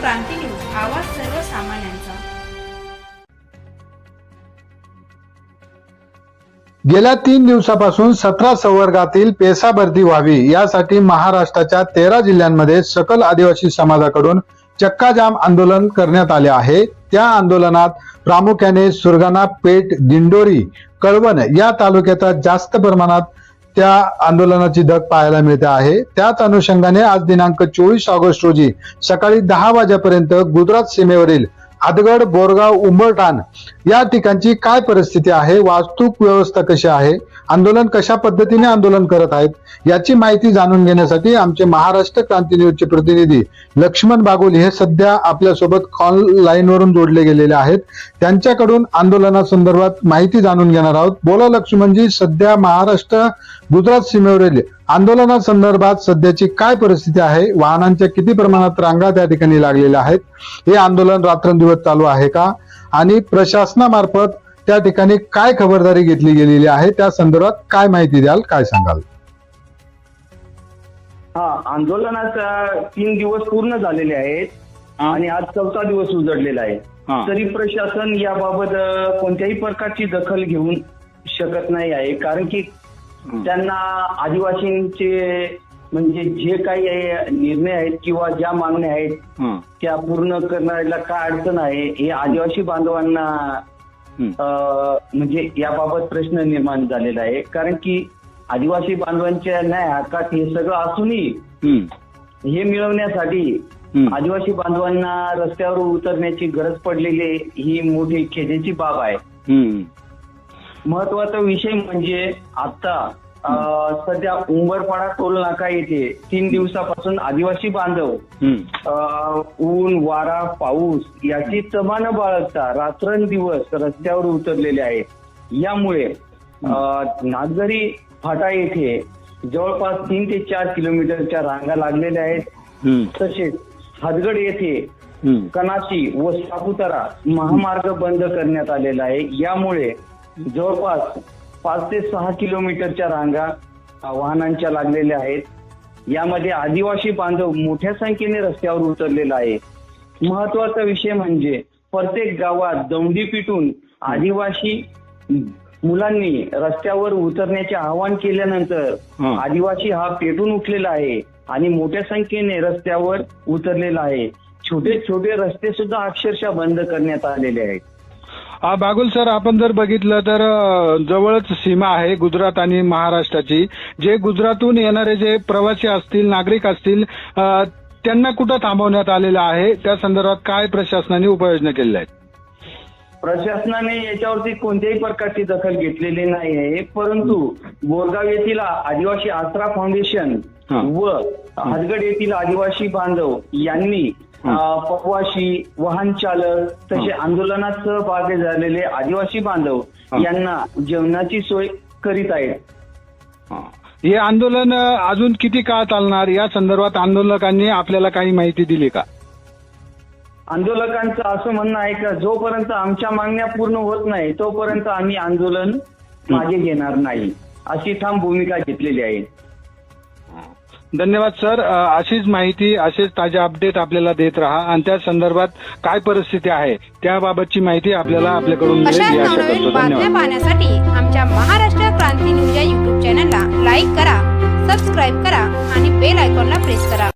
क्रांती news आवाज सर्वसामान्यांचा. गेल्या तीन दिवसापासून सतरा संवर्गातील पेसा भरती व्हावी यासाठी महाराष्ट्राच्या तेरा जिल्ह्यांमध्ये सकल आदिवासी समाजाकडून चक्काजाम आंदोलन करण्यात आले आहे. त्या आंदोलनात प्रामुख्याने सुरगाणा पेठ दिंडोरी कळवण या तालुक्याचा जास्त प्रमाणात त्या आंदोलनाची धग पाहायला मिळते आहे. त्याच अनुषंगाने आज दिनांक चोवीस ऑगस्ट रोजी सकाळी दहा वाजेपर्यंत गुजरात सीमेवरील आदगड बोरगाव उंबरठाण या ठिकाणची काय परिस्थिती आहे? वाहतूक व्यवस्था कशी आहे? आंदोलन कशा पद्धतीने आंदोलन करत आहेत? याची माहिती जाणून घेण्यासाठी आमचे महाराष्ट्र क्रांती न्यूजचे प्रतिनिधी लक्ष्मण बागोल हे सध्या आपल्यासोबत कॉल लाईनवरून जोडले गेलेले आहेत. त्यांच्याकडून आंदोलनासंदर्भात माहिती जाणून घेणार आहोत. बोला लक्ष्मणजी सध्या महाराष्ट्र गुजरात सीमेवरील आंदोलनासंदर्भात सध्याची काय परिस्थिती आहे? वाहनांच्या किती प्रमाणात रांगा त्या ठिकाणी लागलेल्या आहेत? हे आंदोलन रात्रंदिवस चालू आहे का? आणि प्रशासनामार्फत त्या ठिकाणी काय खबरदारी घेतली गेलेली आहे? त्या संदर्भात काय माहिती द्याल काय सांगाल? हा आंदोलनाचा तीन दिवस पूर्ण झालेले आहेत. आणि आज चौथा दिवस उजडलेला आहे. तरी प्रशासन याबाबत कोणत्याही प्रकारची दखल घेऊन शकत नाही आहे. कारण की त्यांना आदिवासींचे म्हणजे जे काही निर्णय आहेत किंवा ज्या मागण्या आहेत हं, त्या पूर्ण करण्याला काय अडचण आहे हे आदिवासी बांधवांना म्हणजे याबाबत प्रश्न निर्माण झालेला आहे. कारण की आदिवासी बांधवांच्या न्याय हक्कात हे सगळं असूनही हं, मिळवण्यासाठी. आदिवासी बांधवांना रस्त्यावर उतरण्याची गरज पडलेली ही मोठी खेदेची बाब आहे. हं, महत्त्वाचा विषय म्हणजे आता सध्या उंबरपाडा टोल नाका येथे तीन दिवसापासून आदिवासी बांधव. अं, ऊन वारा पाऊस याची तमान बाळगता रात्रंदिवस रस्त्यावर उतरलेले आहेत. यामुळे अं, नागझरी फाटा येथे जवळपास तीन ते चार किलोमीटरच्या रांगा लागलेल्या आहेत. तसेच हदगड येथे. कनाशी व सापुतारा महामार्ग बंद करण्यात आलेला आहे. यामुळे जवळपास पाच ते सहा किलोमीटरच्या रांगा वाहनांच्या लागलेल्या आहेत. यामध्ये आदिवासी बांधव मोठ्या संख्येने रस्त्यावर उतरलेला आहे. महत्त्वाचा विषय म्हणजे प्रत्येक गावात दौंडी पिटून आदिवासी मुलांनी रस्त्यावर उतरण्याचे आवाहन केल्यानंतर. आदिवासी हा पेटून उठलेला आहे आणि मोठ्या संख्येने रस्त्यावर उतरलेला आहे. छोटे छोटे रस्ते सुद्धा अक्षरशः बंद करण्यात आलेले आहेत. आ, बागुल सर आपण जर बघितलं तर जवळच सीमा आहे गुजरात आणि महाराष्ट्राची. जे गुजरातून येणारे जे प्रवासी असतील नागरिक असतील त्यांना कुठं थांबवण्यात आलेलं आहे? त्या संदर्भात काय प्रशासनाने उपाययोजना केलेल्या आहेत? प्रशासनाने याच्यावरती कोणत्याही प्रकारची दखल घेतलेली नाही आहे परंतु बोरगाव येथील आदिवासी आसरा फाउंडेशन. व हदगड येथील आदिवासी बांधव यांनी. अं, पकवाशी वाहन चालक तसे. आंदोलनात सहभागी झालेले आदिवासी बांधव. यांना जेवणाची सोय करीत आहेत हं. आंदोलन अजून किती काळ चालणार या संदर्भात आंदोलकांनी आपल्याला काही माहिती दिली का आंदोलकांचं असं म्हणणं आहे का जोपर्यंत आमच्या मागण्या पूर्ण होत नाही तोपर्यंत आम्ही आंदोलन मागे घेणार नाही. अशी ठाम भूमिका घेतलेली आहे. धन्यवाद सर. अशीच माहिती असेच ताजे अपडेट आपल्याला देत राहा. आणि त्या संदर्भात काय परिस्थिती आहे त्याबाबतची माहिती आपल्याला आपल्याकडून मिळेल. ही बातम्या पाहण्यासाठी आमच्या महाराष्ट्र क्रांती न्यूज या युट्यूब चॅनलला लाईक करा सबस्क्राईब करा आणि बेल आयकॉनला प्रेस करा.